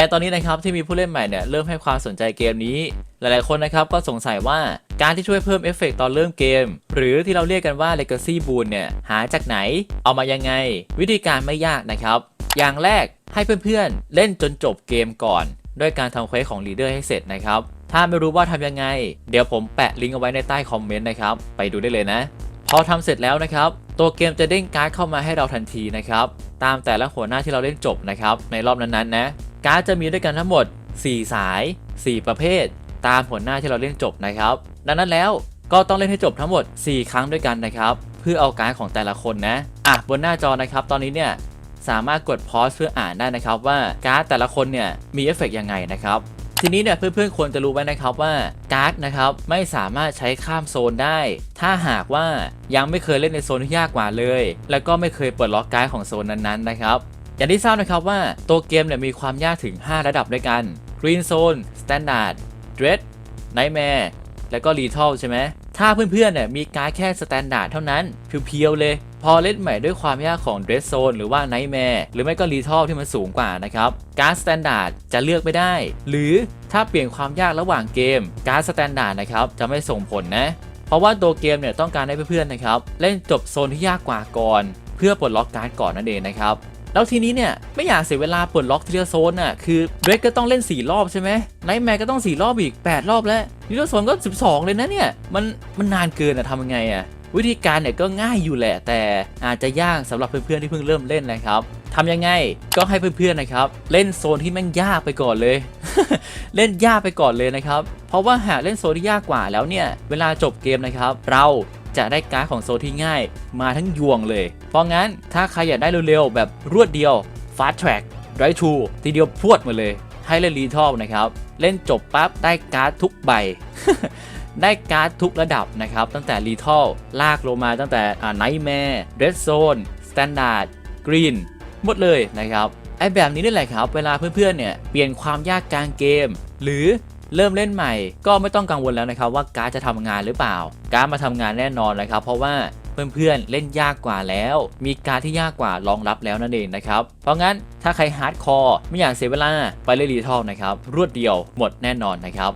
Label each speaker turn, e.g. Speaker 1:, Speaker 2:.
Speaker 1: ในตอนนี้นะครับที่มีผู้เล่นใหม่เนี่ยเริ่มให้ความสนใจเกมนี้ หลายๆคนนะครับก็สงสัยว่าการที่ช่วยเพิ่มเอฟเฟกต์ตอนเริ่มเกม หรือที่เราเรียกกันว่า Legacy Boon เนี่ยหาจากไหน เอามายังไง วิธีการไม่ยากนะครับ อย่างแรกให้เพื่อนๆ เล่นจนจบเกมก่อน ด้วยการทำเควสของลีดเดอร์ให้เสร็จนะครับถ้าไม่รู้ว่าทำยังไง เดี๋ยวผมแปะลิงก์เอาไว้ในใต้คอมเมนต์นะครับไปดูได้เลยนะ พอทำเสร็จแล้วนะครับตัวเกมจะเด้งการ์ดเข้ามาให้เราทันทีนะครับตามแต่ละหัวหน้าที่เราเล่นจบนะครับในรอบนั้นๆนะ การ์ดจะมีด้วยกันทั้งหมด 4 สาย 4 ประเภท ตามหัวหน้าที่เราเล่นจบนะครับ ดังนั้นแล้วก็ต้องเล่นให้จบทั้งหมด 4 ครั้งด้วยกันนะครับ เพื่อเอาการ์ดของแต่ละคนนะ อะบนหน้าจอนะครับ ตอนนี้เนี่ยสามารถกดพอยส์เพื่ออ่านได้นะครับ ว่าการ์ดแต่ละคนเนี่ยมีเอฟเฟกต์ยังไงนะครับทีนี้เนี่ยเพื่อนๆควรจะรู้ไว้นะครับว่าการ์ดนะครับไม่สามารถใช้ข้ามโซนได้ ถ้าหากว่ายังไม่เคยเล่นในโซนที่ยากกว่าเลย แล้วก็ไม่เคยเปิดล็อกการ์ดของโซนนั้นๆนะครับ อย่างที่ทราบนะครับว่าตัวเกมเนี่ยมีความยากถึง 5 ระดับด้วยกัน Green Zone Standard Dread Nightmare แล้วก็ Lethal ใช่ไหมถ้าเพื่อนๆเนี่ยมีการดแค่ Standard เท่านั้นเพียวๆเลย พอเล่นใหม่ด้วยความยากของ Dread Zone หรือว่า Nightmare หรือไม่ก็ Lethal ที่มันสูงกว่านะครับการ์ด Standard จะเลือกไม่ได้ หรือถ้าเปลี่ยนความยากระหว่างเกมการ์ด Standard นะครับจะไม่ส่งผลนะ เพราะว่าตัวเกมเนี่ยต้องการให้เพื่อนๆนะครับเล่นจบโซนที่ยากกว่าก่อน เพื่อปลดล็อกการ์ดก่อนนั่นเองนะครับ แล้วทีนี้เนี่ยไม่อยากเสียเวลาปลดล็อกทีละโซนน่ะคือเบรกก็ต้องเล่น 4 รอบใช่ไหมไนท์แมร์ก็ต้อง 4 รอบอีก 8 รอบแล้วทีละโซนก็ 12 เลยนะเนี่ยมันมันนานเกินอะทำยังไงอะวิธีการเนี่ยก็ง่ายอยู่แหละ แต่อาจจะยากสำหรับเพื่อนๆที่เพิ่งเริ่มเล่นนะครับทำยังไงก็ให้เพื่อนๆนะครับ เล่นโซนที่แม่งยากไปก่อนเลย เล่นยากไปก่อนเลยนะครับ เพราะว่าหากเล่นโซนที่ยากกว่าแล้วเนี่ย เวลาจบเกมนะครับ เรา จะได้การ์ดของโซที่ง่าย มาทั้งยวงเลย เพราะงั้นถ้าใครอยากได้เร็วๆ แบบรวดเดียว fast track drive to ทีเดียวพวดมาเลย ให้เล่นรีทอลนะครับ เล่นจบปั๊บได้การ์ดทุกใบ ได้การ์ดทุกระดับนะครับ ตั้งแต่รีทอลลากลงมาตั้งแต่ไนท์แมร์เรดโซนสแตนดาร์ดกรีนหมดเลยนะครับไอแบบนี้นี่แหละครับ เวลาเพื่อนๆเนี่ยเปลี่ยนความยากกลางเกม หรือ เริ่มเล่นใหม่ก็ไม่ต้องกังวลแล้วนะครับว่าการดจะทำงานหรือเปล่า การดมาทำงานแน่นอนนะครับ เพราะว่าเพื่อนๆเล่นยากกว่าแล้ว มีการที่ยากกว่ารองรับแล้วนั่นเองนะครับ เพราะงั้นถ้าใครฮาร์ดคอร์ไม่อยากเสียเวลาไปเล่นรีทอลนะครับรวดเดียวหมดแน่นอนนะครับ